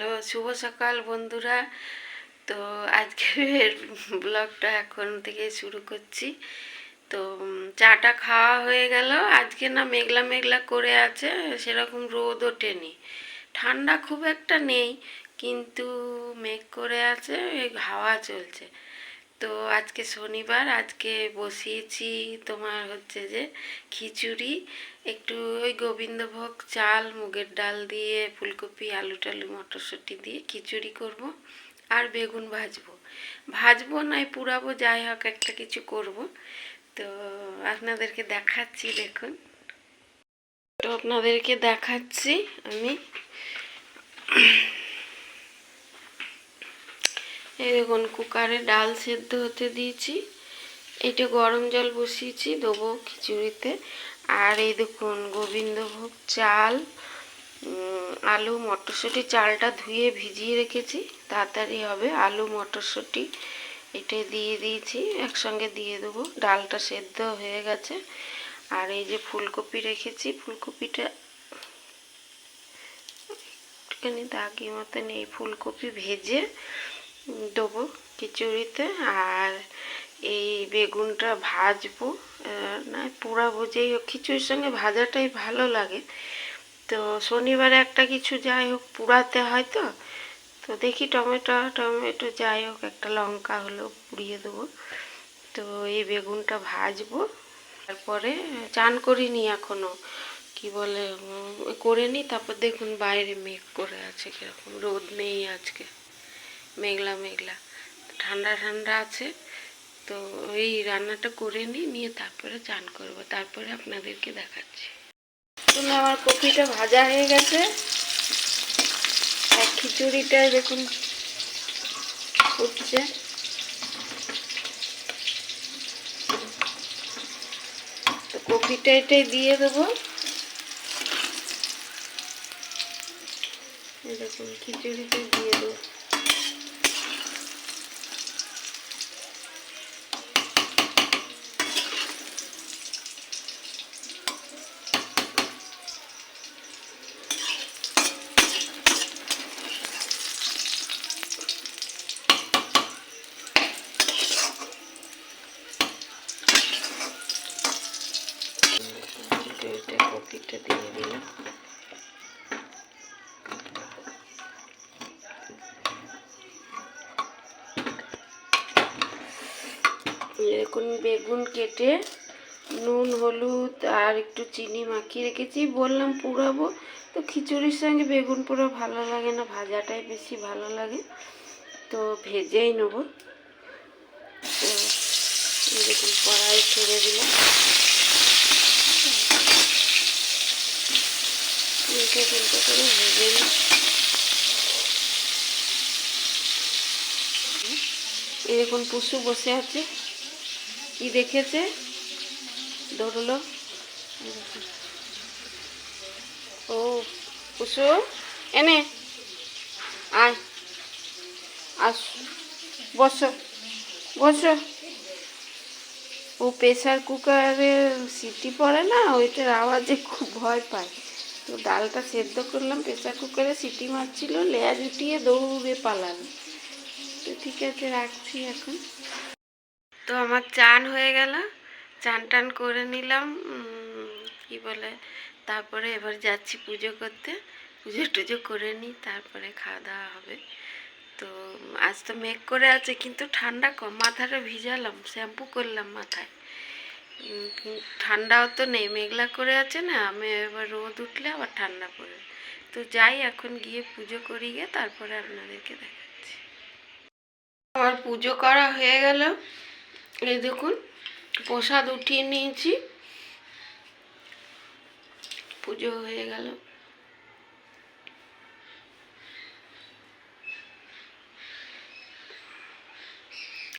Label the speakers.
Speaker 1: Hello শুভ সকাল বন্ধুরা। তো আজকের ব্লগটা এখন থেকে শুরু করছি। তো চাটা খাওয়া হয়ে গেল। আজকে না মেঘলা মেঘলা করে আছে, সেরকম রোদ ওঠেনি। ঠান্ডা খুব একটা নেই, কিন্তু মেঘ করে আছে হাওয়া চলছে। তো আজকে শনিবার, আজকে বসিয়েছি তোমার হচ্ছে যে খিচুড়ি, একটু ওই গোবিন্দভোগ চাল, মুগের ডাল দিয়ে ফুলকপি, আলু টালু, মটরশুঁটি দিয়ে খিচুড়ি করব আর বেগুন ভাজবো। ভাজবো নয়, পুরাবো, যাই হোক একটা কিছু করব। তো আপনাদেরকে দেখাচ্ছি, দেখুন। তো আপনাদেরকে দেখাচ্ছি আমি। এই দেখুন, কুকারে ডাল সেদ্ধ হতে দিয়েছি। এটা গরম জল বসিয়েছি, দেবো খিচুড়িতে। আর এই দেখুন, গোবিন্দভোগ চাল আলু, মটরশুঁটি, চালটা ধুয়ে ভিজিয়ে রেখেছি। তাড়াতাড়ি হবে, আলু, মটরশুঁটি এটা দিয়ে দিয়েছি, একসঙ্গে দিয়ে দেবো। ডালটা সেদ্ধ হয়ে গেছে। আর এই যে ফুলকপি রেখেছি, ফুলকপিটা একটুখানি দাগি মতন এই ফুলকপি ভেজে দেবো খিচুড়িতে আর এই বেগুনটা ভাজবো না পোড়াবো যেই হোক, খিচুড়ির সঙ্গে ভাজাটাই ভালো লাগে। তো শনিবারে একটা কিছু যাই হোক, পুড়াতে হয় তো তো দেখি টমেটো টমেটো যাই হোক, একটা লঙ্কা হলো পুড়িয়ে দেবো। তো এই বেগুনটা ভাজবো, তারপরে চান করিনি এখনও কি বলে করে নি, তারপর দেখুন বাইরে মেঘ করে আছে কীরকম, রোদ নেই আজকে। মেঘলা মেঘলা। ঠান্ডা ঠান্ডা আছে। তো ওই রান্নাটা করে নিই, নিয়ে তারপরে চান করব। তারপরে আপনাদেরকে দেখাচ্ছি। শুনে আমার কপিটা ভাজা হয়ে গেছে। আর খিচুড়িটা দেখুন ফুটছে। তো কপিটা এটাই দিয়ে দেবো। এই দেখুন খিচুড়িতে দিয়ে দেবো খিচুড়িতে কপিটা দিয়ে দিলাম। এরকম বেগুন কেটে নুন, হলুদ আর একটু চিনি মাখিয়ে রেখেছি। বললাম পুরাবো তো খিচুড়ির সঙ্গে বেগুন পোড়া ভালো লাগে না, ভাজাটাই বেশি ভালো লাগে। তো ভেজেই নেব। তো দেখুন কড়াই ছেড়ে দিলাম। উল্টে করে পশু বসে আছে। কি দেখেছে? দেখুন। ও পশু এনে। আয়। আস, বসো। বসো। ও প্রেসার কুকারে সিটি পড়ে না? ওইটার আওয়াজে খুব ভয় পায়। তো ডালটা সেদ্ধ করলাম, প্রেসার কুকারে সিটি মারছিল লেয়া জুটিয়ে দৌড়ে পালালো। তো ঠিক আছে, রাখছি এখন। তো আমার চান হয়ে গেল, চান টান করে নিলাম কি বলে, তারপরে এবার যাচ্ছি পুজো করতে। পুজো টুজো করে নিই, তারপরে খাওয়া দাওয়া হবে। তো আজ তো মেঘ করে আছে, কিন্তু ঠান্ডা কম, মাথাটা ভিজালাম, শ্যাম্পু করলাম মাথায়। ঠান্ডাও তো নেই, মেঘলা করে আছে না, আমি এবার রোদ উঠলে আবার ঠান্ডা পড়ে তো যাই, এখন গিয়ে পুজো করি গিয়ে তারপরে আপনাদেরকে দেখাচ্ছি। আমার পুজো করা হয়ে গেল। এই দেখুন, প্রসাদ উঠিয়ে নিয়েছি। পুজো হয়ে গেল।